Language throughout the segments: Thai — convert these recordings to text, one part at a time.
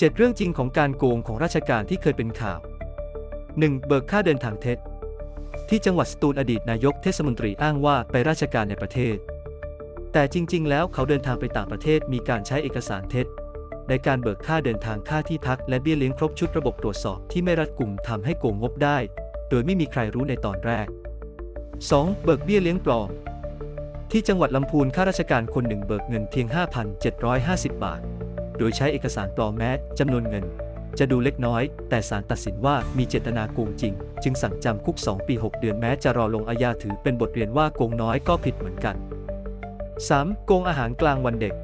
7 เรื่องจริงของการโกงของราชการที่เคยเป็นข่าว 1. เบิกค่าเดินทางเท็จ ที่จังหวัดสตูลอดีตนายกเทศมนตรีอ้างว่าไปราชการในประเทศ แต่จริง ๆ แล้วเขาเดินทางไปต่างประเทศมีการใช้เอกสารเท็จ ในการเบิกค่าเดินทางค่าที่พักและเบี้ยเลี้ยงครบชุดระบบตรวจสอบที่ไม่รัดกุมทำให้โกงงบได้ โดยไม่มีใครรู้ในตอนแรก 2. เบิกเบี้ยเลี้ยงปลอม ที่จังหวัดลำพูนข้าราชการคนหนึ่งเบิกเงินเพียง 5,750 บาท โดยใช้เอกสารปลอมแม้จำนวนเงิน จะดูเล็กน้อย แต่ศาลตัดสินว่ามีเจตนาโกงจริง จึงสั่งจำคุก 2 ปี 6 เดือนแม้จะรอลงอาญาถือเป็นบทเรียนว่าโกงน้อยก็ผิดเหมือนกัน 3. โกงอาหารกลางวันเด็ก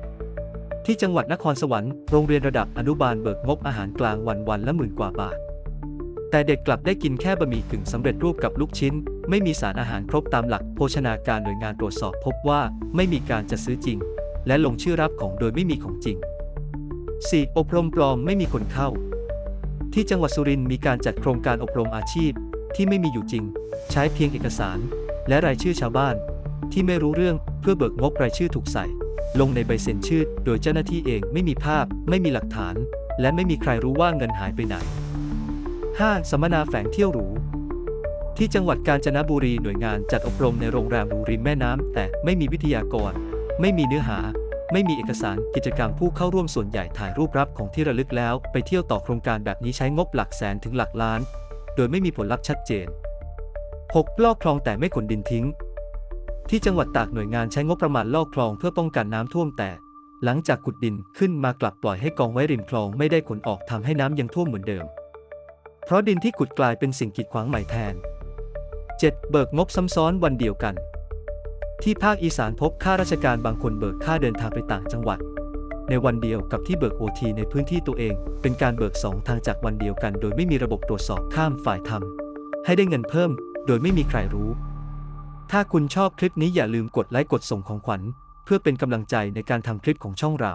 ที่จังหวัดนครสวรรค์โรงเรียนระดับอนุบาลเบิกงบอาหารกลางวันวันละหมื่นกว่าบาท แต่เด็กกลับได้กินแค่บะหมี่กึ่งสำเร็จรูปกับลูกชิ้น ไม่มีสารอาหารครบตามหลักโภชนาการหน่วยงานตรวจสอบพบว่าไม่มีการจัดซื้อจริง และลงชื่อรับของโดยไม่มีของจริง 4. อบรมปลอมไม่มีคนเข้า ที่จังหวัดสุรินทร์มีการจัดโครงการอบรมอาชีพที่ไม่มีอยู่จริง ใช้เพียงเอกสาร และรายชื่อชาวบ้าน ที่ไม่รู้เรื่องเพื่อเบิกงบรายชื่อถูกใส่ ลงในใบเซ็นชื่อ โดยเจ้าหน้าที่เองไม่มีภาพ ไม่มีหลักฐาน และไม่มีใครรู้ว่าเงินหายไปไหน 5. สัมมนาแฝงเที่ยวหรูที่จังหวัดกาญจนบุรีหน่วยงานจัดอบรมในโรงแรมหรูริมแม่น้ำแต่ไม่มีวิทยากร ไม่มีเนื้อหา ไม่มีเอกสารกิจกรรมผู้เข้าร่วมส่วนใหญ่ถ่ายรูปรับของที่ระลึกแล้ว ไปเที่ยวต่อโครงการแบบนี้ใช้งบหลักแสนถึงหลักล้าน โดยไม่มีผลลัพธ์ชัดเจน 6. ลอกคลองแต่ไม่ขนดินทิ้ง ที่จังหวัดตากหน่วยงานใช้งบประมาณลอกคลองเพื่อป้องกันน้ำท่วมแต่ หลังจากขุดดินขึ้นมากลับปล่อยให้กองไว้ริมคลองไม่ได้ขนออกทำให้น้ำยังท่วมเหมือนเดิม เพราะดินที่ขุดกลายเป็นสิ่งกีดขวางใหม่แทน 7. เบิกงบซ้ำซ้อนวันเดียวกัน ที่ภาคอีสานพบข้าราชการบางคนเบิกค่าเดินทางไปต่างจังหวัด ในวันเดียวกับที่เบิกโอทีในพื้นที่ตัวเอง เป็นการเบิกสองทางจากวันเดียวกัน โดยไม่มีระบบตรวจสอบข้ามฝ่ายทำให้ได้เงินเพิ่ม โดยไม่มีใครรู้ ถ้าคุณชอบคลิปนี้อย่าลืมกดไลค์กดส่งของขวัญ เพื่อเป็นกำลังใจในการทำคลิปของช่องเรา